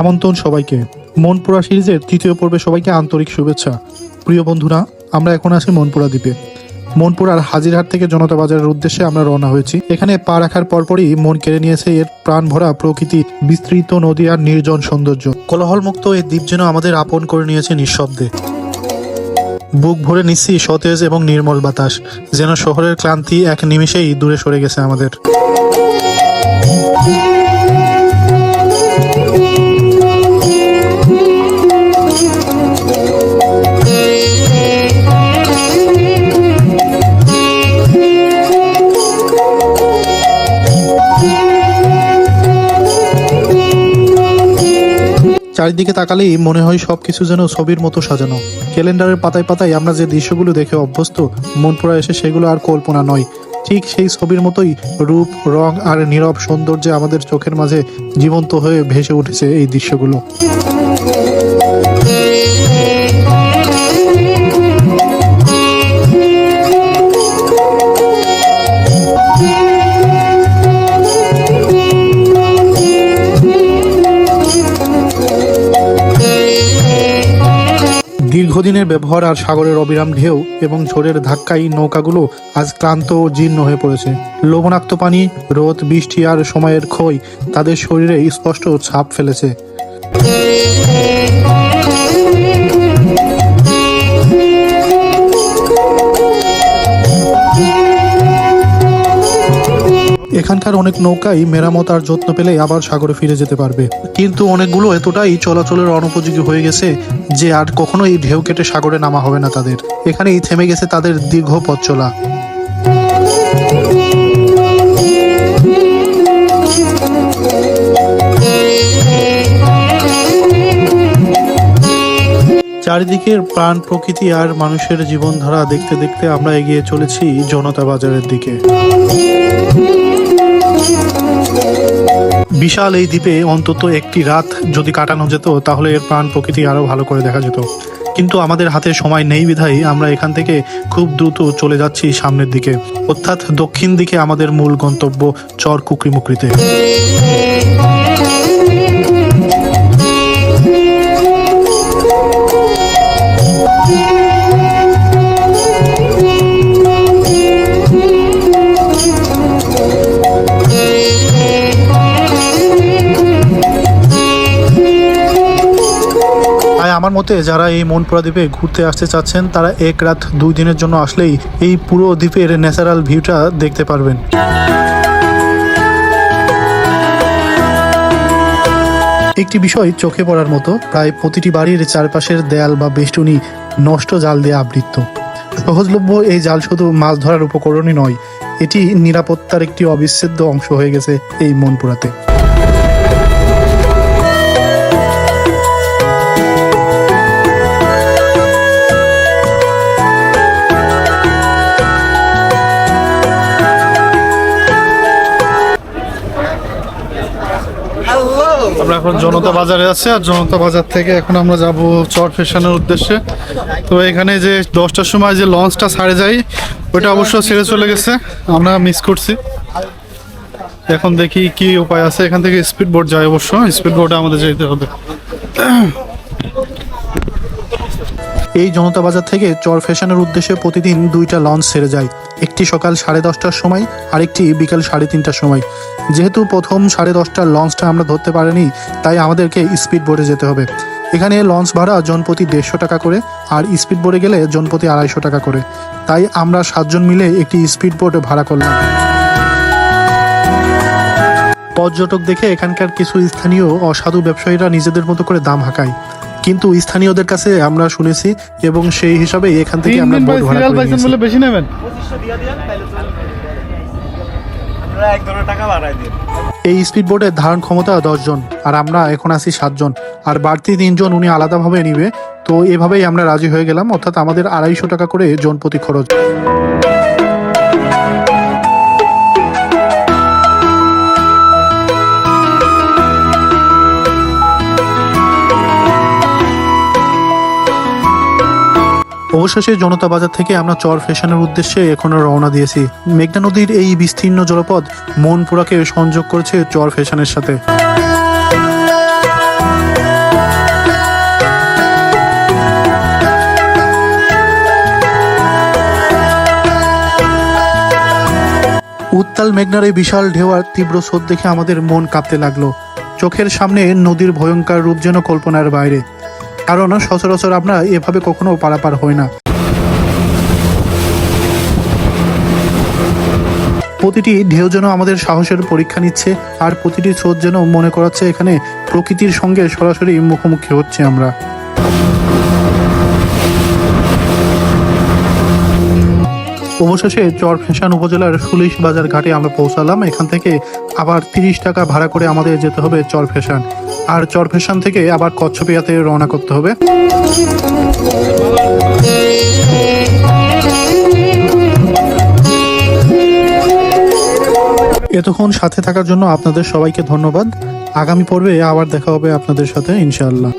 আমন্ত্রণ সবাইকে। মনপুরা সিরিজের তৃতীয় পর্বে সবাইকে আন্তরিক শুভেচ্ছা। প্রিয় বন্ধুরা, আমরা এখন আছি মনপুরা দ্বীপে। মনপুরার হাজিরহাট থেকে জনতা বাজারের উদ্দেশ্যে আমরা রওনা হয়েছি। এখানে পা রাখার পরপরই মন কেড়ে নিয়েছে এর প্রাণ ভরা প্রকৃতি, বিস্তৃত নদী আর নির্জন সৌন্দর্য। কোলাহলমুক্ত এই দ্বীপ যেন আমাদের আপন করে নিয়েছে নিঃশব্দে। বুক ভরে নিচ্ছি সতেজ এবং নির্মল বাতাস, যেন শহরের ক্লান্তি এক নিমিষেই দূরে সরে গেছে আমাদের। চারিদিকে তাকালেই মনে হয় সবকিছু যেন ছবির মতো সাজানো। ক্যালেন্ডারের পাতায় পাতায় আমরা যে দৃশ্যগুলো দেখে অভ্যস্ত মন মনপুরা এসে সেগুলো আর কল্পনা নয়। ঠিক সেই ছবির মতোই রূপ, রং আর নীরব সৌন্দর্যে আমাদের চোখের মাঝে জীবন্ত হয়ে ভেসে উঠেছে এই দৃশ্যগুলো। দীর্ঘদিনের ব্যবহার আর সাগরের অবিরাম ঢেউ এবং ঝড়ের ধাক্কায় নৌকাগুলো আজ ক্লান্ত ও জীর্ণ হয়ে পড়েছে। লবণাক্ত পানি, রোদ, বৃষ্টি আর সময়ের ক্ষয় তাদের শরীরে স্পষ্ট ছাপ ফেলেছে। এখানকার অনেক নৌকাই মেরামত আর যত্ন পেলে আবার সাগরে ফিরে যেতে পারবে। কিন্তু অনেকগুলো এতটাই চলাচলের অনুপযোগী হয়ে গেছে যে আর কখনোই ঢেউ কেটে সাগরে নামা হবে না তাদের। এখানেই থেমে গেছে তাদের দীর্ঘ পথ চলা। চারিদিকের প্রাণ প্রকৃতি আর মানুষের জীবনধারা দেখতে দেখতে আমরা এগিয়ে চলেছি জনতা বাজারের দিকে। বিশাল এই দ্বীপে অন্তত একটি রাত যদি কাটানো যেত, তাহলে এর প্রাণ প্রকৃতি আরও ভালো করে দেখা যেত। কিন্তু আমাদের হাতে সময় নেই বিধায় আমরা এখান থেকে খুব দ্রুত চলে যাচ্ছি সামনের দিকে। অর্থাৎ দক্ষিণ দিকে আমাদের মূল গন্তব্য চর কুকরিমুকরিতে। আমার মতে যারা এই মনপুরা দ্বীপে ঘুরতে আসতে চাচ্ছেন, তারা এক রাত দুই দিনের জন্য আসলেই এই পুরো দ্বীপের ন্যাচারাল ভিউটা দেখতে পারবেন। একটি বিষয় চোখে পড়ার মতো, প্রায় প্রতিটি বাড়ির চারপাশের দেয়াল বা বেষ্টনী নষ্ট জাল দিয়ে আবৃত। সহজলভ্য এই জাল শুধু মাছ ধরার উপকরণই নয়, এটি নিরাপত্তার একটি অবিচ্ছেদ্য অংশ হয়ে গেছে এই মনপুরাতে। এখন জনতা বাজারে আছে আর জনতা বাজার থেকে এখন আমরা যাব চর ফেশনের উদ্দেশ্যে। তো এখানে যে দশটার সময় যে লঞ্চটা ছাড়ে যাই ওইটা অবশ্য ছেড়ে চলে গেছে। আমরা মিস করছি। এখন দেখি কি উপায় আছে। এখান থেকে স্পিড বোট যায় অবশ্য। স্পিড বোর্ডে আমাদের যেতে হবে। এই জনতা বাজার থেকে চর ফ্যাশনের উদ্দেশ্যে প্রতিদিন দুইটা লঞ্চ ছেড়ে যায়। একটি সকাল সাড়ে দশটার সময়, আরেকটি বিকাল সাড়ে তিনটার সময়। যেহেতু প্রথম সাড়ে দশটার লঞ্চটা আমরা ধরতে পারিনি, তাই আমাদেরকে স্পিড বোটে যেতে হবে। এখানে লঞ্চ ভাড়া জনপ্রতি দেড়শো টাকা করে, আর স্পিড বোটে গেলে জনপ্রতি আড়াইশো টাকা করে। তাই আমরা সাতজন মিলে একটি স্পিড বোট ভাড়া করলাম। পর্যটক দেখে এখানকার কিছু স্থানীয় অসাধু ব্যবসায়ীরা নিজেদের মতো করে দাম হাঁকায়। কিন্তু স্থানীয়দের কাছে আমরা শুনেছি এবং সেই হিসাবে এখান থেকে আমরা বোট ভাড়া করে নিয়েছি। বেশি নেবেন। এই স্পিড বোটের ধারণ ক্ষমতা দশজন আর আমরা এখন আছি সাতজন আর বাড়তি তিনজন উনি আলাদাভাবে নিবে। তো এভাবেই আমরা রাজি হয়ে গেলাম অর্থাৎ আমাদের আড়াইশো টাকা করে জন প্রতি খরচ। অবশেষে জনতা বাজার থেকে আমরা চর ফেশনের উদ্দেশ্যে এখন রওনা দিয়েছি। মেঘনা নদীর এই বিস্তীর্ণ জলপথ মনপুরাকে সংযোগ করেছে চর ফেশনের সাথে। উত্তাল মেঘনার এই বিশাল ঢেওয়ার তীব্র স্রোত দেখে আমাদের মন কাঁপতে লাগল। চোখের সামনে নদীর ভয়ঙ্কর রূপ যেন কল্পনার বাইরে। কারণ সচরাচর আমরা এভাবে কখনো পারাপার হই না। প্রতিটি ঢেউ যেন আমাদের সাহসের পরীক্ষা নিচ্ছে, আর প্রতিটি স্রোত যেন মনে করাচ্ছে এখানে প্রকৃতির সঙ্গে সরাসরি মুখোমুখি হচ্ছে আমরা। অবশেষে চর চরফ্যাশন উপজেলার সুলিশ বাজার ঘাটে আমরা পৌঁছালাম। এখান থেকে আবার তিরিশ টাকা ভাড়া করে আমাদের যেতে হবে চর চরফ্যাশন আর চর চরফ্যাশন থেকে আবার কচ্ছপিয়াতে রওনা করতে হবে। এতক্ষণ সাথে থাকার জন্য আপনাদের সবাইকে ধন্যবাদ। আগামী পর্বে আবার দেখা হবে আপনাদের সাথে, ইনশাআল্লাহ।